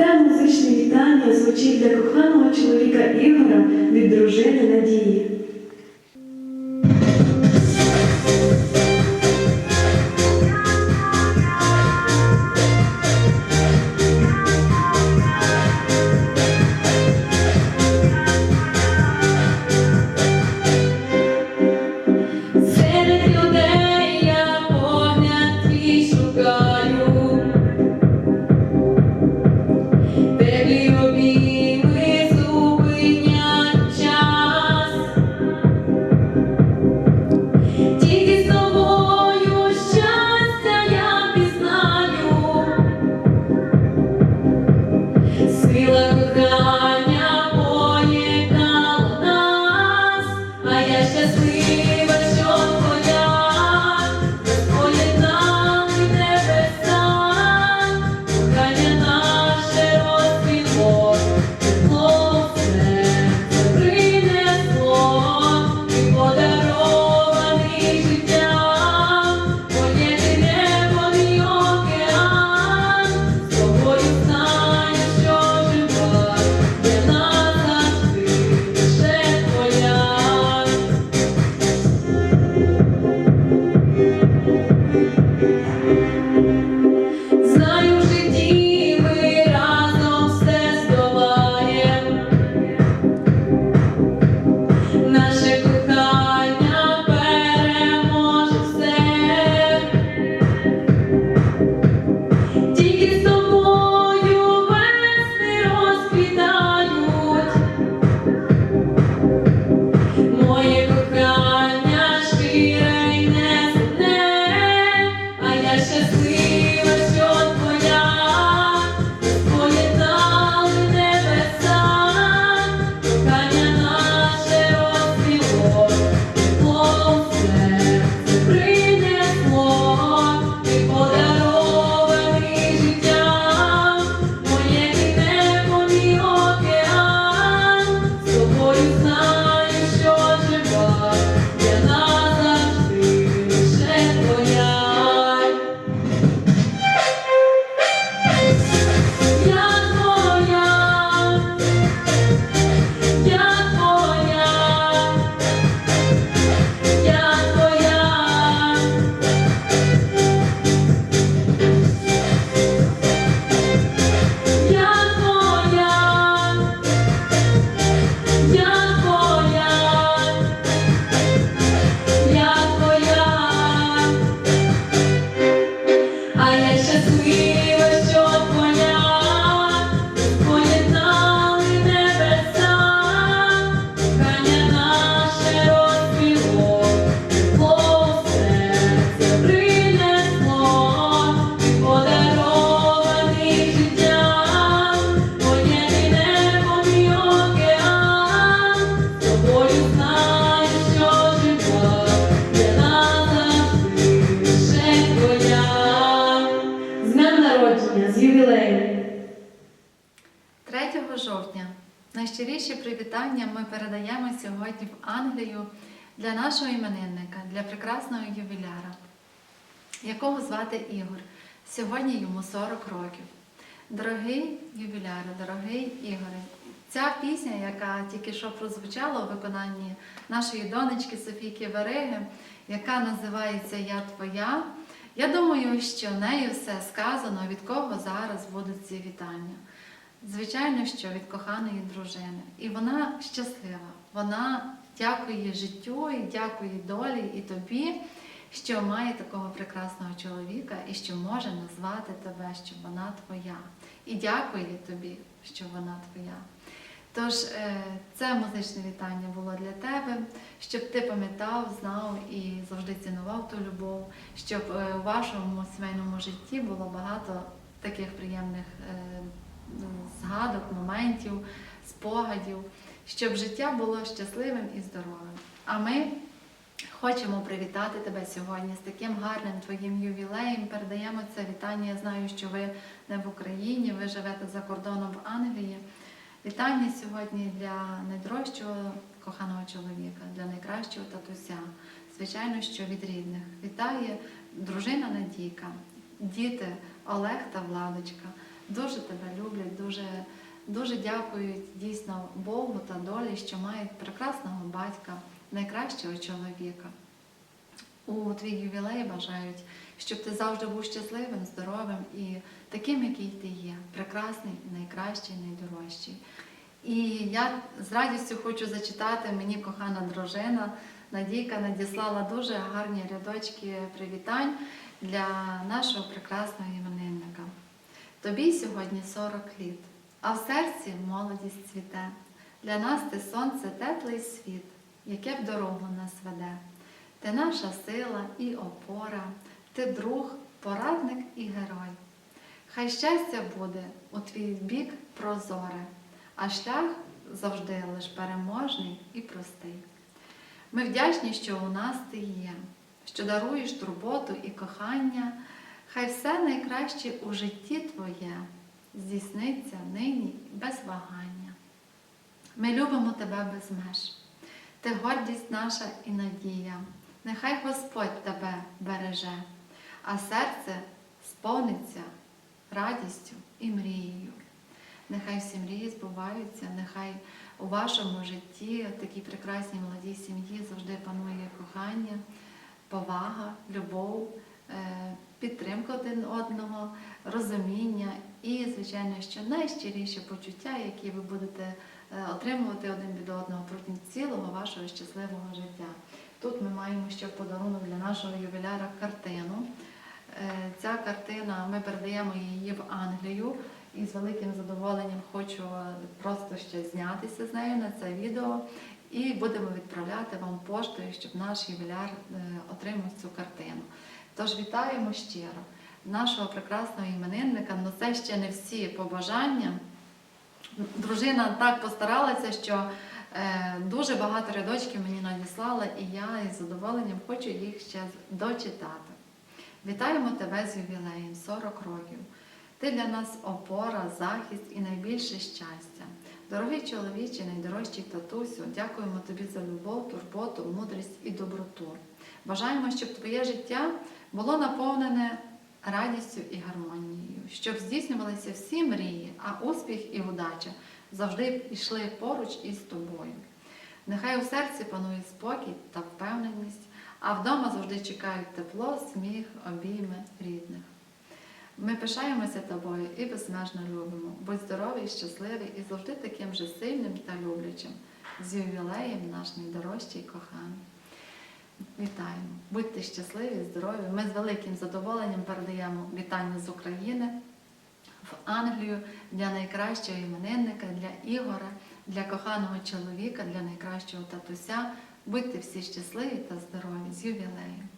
Це музичне вітання звучить для коханого чоловіка Ігора від дружини Надії. 3 жовтня найщиріші привітання ми передаємо сьогодні в Англію для нашого іменинника, для прекрасного ювіляра, якого звати Ігор. Сьогодні йому 40 років. Дорогий ювіляре, дорогий Ігоре, ця пісня, яка тільки що прозвучала у виконанні нашої донечки Софійки Вериги, яка називається Я Твоя. Я думаю, що нею все сказано, від кого зараз будуть ці вітання. Звичайно, що від коханої дружини. І вона щаслива. Вона дякує життю і дякує долі і тобі, що має такого прекрасного чоловіка і що може назвати тебе, що вона твоя. І дякує тобі, що вона твоя. Тож е, це музичне вітання було для тебе, щоб ти пам'ятав, знав і завжди цінував ту любов, щоб е, у вашому сімейному житті було багато таких приємних е, згадок, моментів, спогадів, щоб життя було щасливим і здоровим. А ми хочемо привітати тебе сьогодні з таким гарним твоїм ювілеєм. Передаємо це вітання. Я знаю, що ви не в Україні, ви живете за кордоном в Англії. Вітання сьогодні для найдорожчого коханого чоловіка, для найкращого татуся. Звичайно, що від рідних. Вітає дружина Надійка, діти Олег та Владочка, дуже тебе люблять, дуже, дуже дякують дійсно Богу та долі, що мають прекрасного батька, найкращого чоловіка. У твій ювілей бажають, щоб ти завжди був щасливим, здоровим і таким, який ти є, прекрасний, найкращий, найдорожчий. І я з радістю хочу зачитати мені кохана дружина. Надійка надіслала дуже гарні рядочки привітань для нашого прекрасного іменинника. Тобі сьогодні 40 літ, а в серці молодість цвіте. Для нас ти сонце, теплий світ, яке в дорогу нас веде. Ти наша сила і опора, ти друг, порадник і герой. Хай щастя буде у твій бік прозоре, а шлях завжди лиш переможний і простий. Ми вдячні, що у нас ти є, що даруєш турботу і кохання. Хай все найкраще у житті твоє здійсниться нині без вагання. Ми любимо тебе без меж. Ти гордість наша і надія. Нехай Господь тебе береже, а серце сповниться радістю і мрією. Нехай всі мрії збуваються, нехай у вашому житті, в такій прекрасній молодій сім'ї завжди панує кохання, повага, любов, підтримка один одного, розуміння і, звичайно, що найщиріші почуття, які ви будете е, отримувати один від одного протягом цілого вашого щасливого життя. Тут ми маємо ще подарунок для нашого ювіляра картину. Е, Ця картина, ми передаємо її в Англію і з великим задоволенням хочу е, просто ще знятися з нею на це відео. І будемо відправляти вам поштою, щоб наш ювіляр отримав цю картину. Тож вітаємо щиро нашого прекрасного іменинника. Ну це ще не всі побажання. Дружина так постаралася, що е, дуже багато рядочків мені надіслала, і я із задоволенням хочу їх ще дочитати. Вітаємо тебе з ювілеєм 40 років. Ти для нас опора, захист і найбільше щастя. Дорогий чоловіче, найдорожчий татусю, дякуємо тобі за любов, турботу, мудрість і доброту. Бажаємо, щоб твоє життя було наповнене радістю і гармонією, щоб здійснювалися всі мрії, а успіх і удача завжди йшли поруч із тобою. Нехай у серці панує спокій та впевненість, а вдома завжди чекають тепло, сміх, обійми рідних. Ми пишаємося тобою і безмежно любимо. Будь здоровий, щасливий і завжди таким же сильним та люблячим. З ювілеєм наш найдорожчий коханий. Вітаємо! Будьте щасливі, здорові. Ми з великим задоволенням передаємо вітання з України в Англію для найкращого іменинника, для Ігора, для коханого чоловіка, для найкращого татуся. Будьте всі щасливі та здорові з ювілеєм!